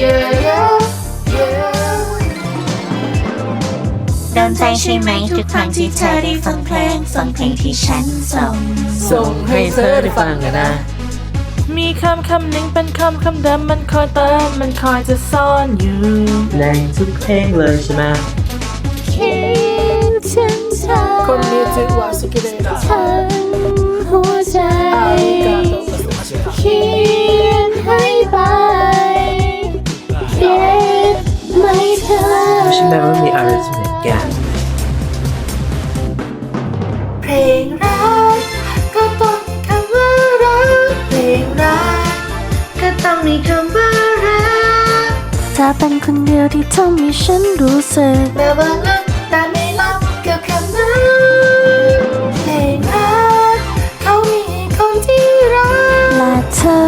yeah โดนใจใช่ไหมทุกครั้งที่เธอได้ฟังเพลงฟังเพลงที่ฉันส่ง ส่งให้เธอได้ฟังกันนะ มีคำคำหนึ่งเป็นคำคำเดิมมันคอยเติมมันคอยจะซ่อนอยู่ในทุกเพลงเลยใช่ไหมคิดถึงเธอคนนี้ถือว่าสุกิเดะทั้งหัวใจคิด ฉันแม้ว่ามีอะไรจะเหมือนกัน เพลงรักก็ต้องมีคำว่ารักเพลงรักก็ต้องมีคำว่ารักเธอเป็นคนเดียวที่ทำให้ฉันรู้สึกแม้ว่ารักแต่ไม่รักกับคำนั้น เพลงรักเขามีคนที่รักและเธอ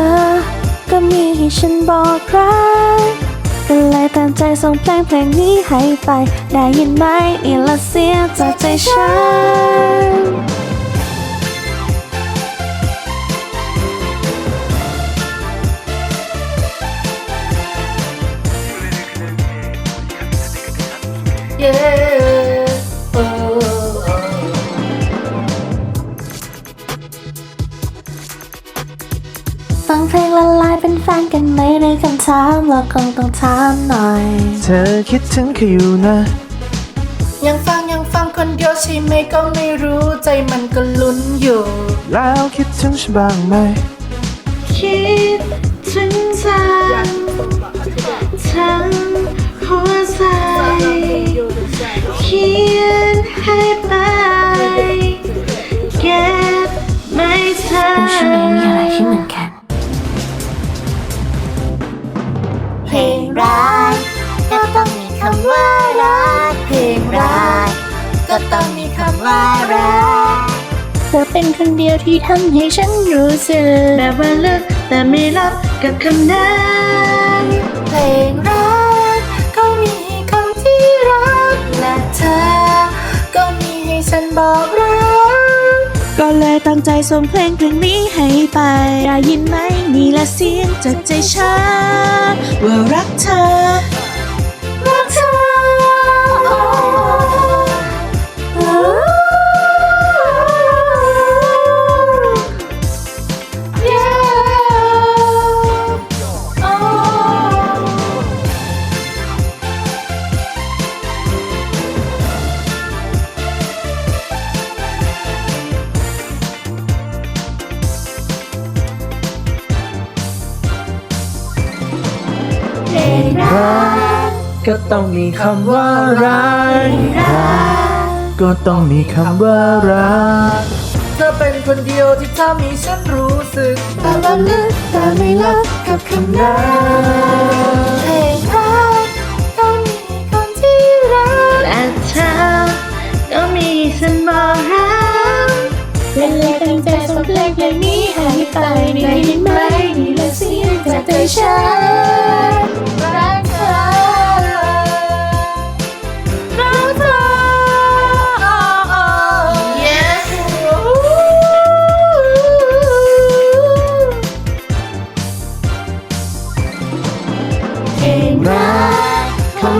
ก็มีให้ฉันบอกรัก ก็เลยตามใจส่งเพลงเพลงนี้ให้ไป ได้ยินไหมนี่ละเสียจากใจฉันเย้ ฟังเพลงละลายเป็นแฟนกันไหมในคำถามเราคงต้องถามหน่อย เธอคิดถึงเขาอยู่นะ ยังฟังยังฟังคนเดียวใช่ไหมก็ไม่รู้ใจมันก็ลุ้นอยู่ แล้วคิดถึงฉันบ้างไหม คิดถึงเธอทั้งหัวใจเขียนให้ไปเก็บไม่เธอเป็นฉันเองมีอะไรที่เหมือนกั เธอเป็นคนเดียวที่ทำให้ฉันรู้สึกแม้ว่าเลิกแต่ไม่รับกับคำนั้นเพลงรักก็มีคำที่รักและเธอ ก็มีให้ฉันบอกรักก็เลยตั้งใจส่งเพลงเพลงนี้ให้ไปได้ยินไหมนี่ละเสียงจากใจฉันว่ารักเธอ ก็ต้องมีคำว่ารักก็ต้องมีคำว่ารักเธอเป็นคนเดียวที่ทำให้ฉันรู้สึกแต่ละลึกแต่ไม่ลับกับคำนั้นเพลงรักก็มีคนที่รักและเธอก็มีฉันบอกรักเป็นเลยตั้งใจส่งเพลงเพลงนี้ให้ไปได้ยินไหมนี่ละเสียงจากใจฉัน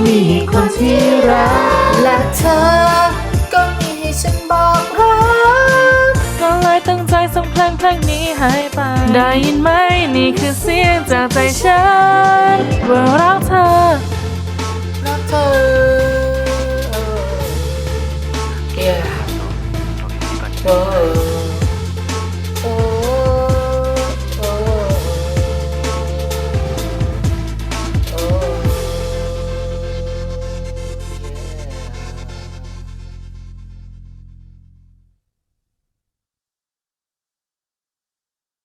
มีคนที่รัก และเธอ ก็มีให้ฉันบอกรักก็เลยตั้งใจส่งเพลงเพลงนี้หายไป ได้ยินไหมนี่คือเสียงจากใจฉันว่ารักเธอ รักเธอ Yeah. Whoa.